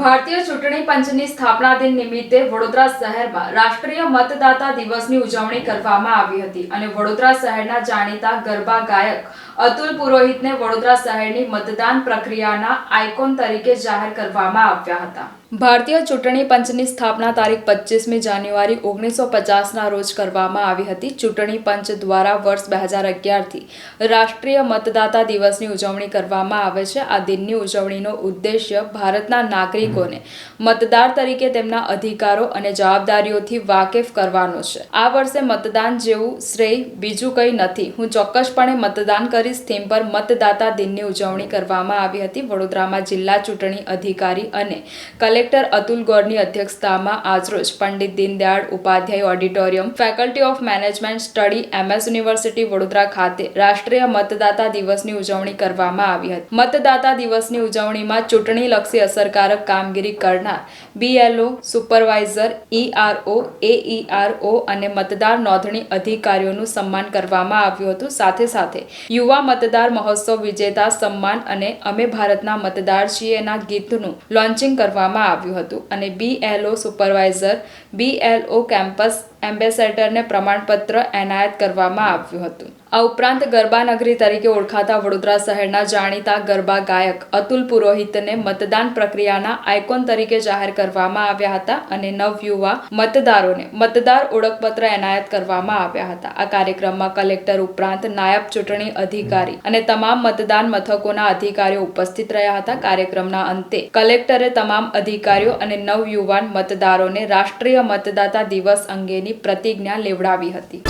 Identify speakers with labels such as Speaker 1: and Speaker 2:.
Speaker 1: ભારતીય ચૂંટણી પંચની સ્થાપના દિન નિમિત્તે વડોદરા શહેરમાં રાષ્ટ્રીય મતદાતા દિવસની ઉજવણી કરવામાં આવી હતી અને વડોદરા શહેરના જાણીતા ગરબા ગાયક અતુલ પુરોહિતને વડોદરા શહેરની મતદાન પ્રક્રિયાના આઇકોન તરીકે જાહેર કરવામાં આવ્યા હતા. ભારતીય ચૂંટણી પંચની સ્થાપના તારીખ પચીસમી જાન્યુઆરી ઓગણીસો પચાસના રોજ કરવામાં આવી હતી. ચૂંટણી પંચ દ્વારા વર્ષ બે હજાર અગિયારથી રાષ્ટ્રીય મતદાતા દિવસની ઉજવણી કરવામાં આવે છે. આ દિનની ઉજવણીનો ઉદ્દેશ્ય ભારતના નાગરિકોને. મતદાર તરીકે તેમના અધિકારો અને જવાબદારીઓથી વાકેફ કરવાનો છે. આ વર્ષે મતદાન જેવું શ્રેય બીજું કંઈ નથી. હું ચોક્કસપણે મતદાન કરીશ થીમ પર મતદાતા દિનની ઉજવણી કરવામાં આવી હતી. વડોદરામાં જિલ્લા ચૂંટણી અધિકારી અને કલેક્ટર અતુલ ગોરની અધ્યક્ષતામાં આજરોજ Pandit Deendayal Upadhyay auditorium, faculty of management study, MS university Vadodara ખાતે રાષ્ટ્રીય મતદાતા દિવસની ઉજવણી કરવામાં આવી હતી. મતદાતા દિવસની ઉજવણીમાં ચૂંટણીલક્ષી અસરકારક કામગીરી કરનાર બીએલઓ સુપરવાઇઝર ઈઆરઓ એઈઆરઓ અને મતદાર નોંધણી અધિકારીઓનું સન્માન કરવામાં આવ્યું હતું. સાથે સાથે યુવા મતદાર મહોત્સવ વિજેતા સન્માન અને અમે ભારતના મતદાર છીએના ગીતનું લોન્ચિંગ કરવામાં આવ્યું હતું અને બીએલઓ સુપરવાઇઝર બીએલઓ કેમ્પસ એમ્બેસેડરને પ્રમાણપત્ર એનાયત કરવામાં આવ્યું હતું. આ ઉપરાંત ગરબા તરીકે ઓળખાતા વડોદરા શહેરના જાણીતા ગરબા ગાયક અતુલ પુરોહિતને મતદાન પ્રક્રિયાના આઇકોન તરીકે જાહેર કરવામાં આવ્યા હતા અને નવયુવા મતદારોને મતદાર ઓળખપત્ર એનાયત કરવામાં આવ્યા હતા. આ કાર્યક્રમમાં કલેક્ટર ઉપરાંત નાયબ ચૂંટણી અધિકારી અને તમામ મતદાન મથકોના અધિકારીઓ ઉપસ્થિત રહ્યા હતા. કાર્યક્રમના અંતે કલેક્ટરે તમામ અધિકારીઓ અને નવયુવાન મતદારોને રાષ્ટ્રીય મતદાતા દિવસ અંગેની પ્રતિજ્ઞા લેવડાવી હતી.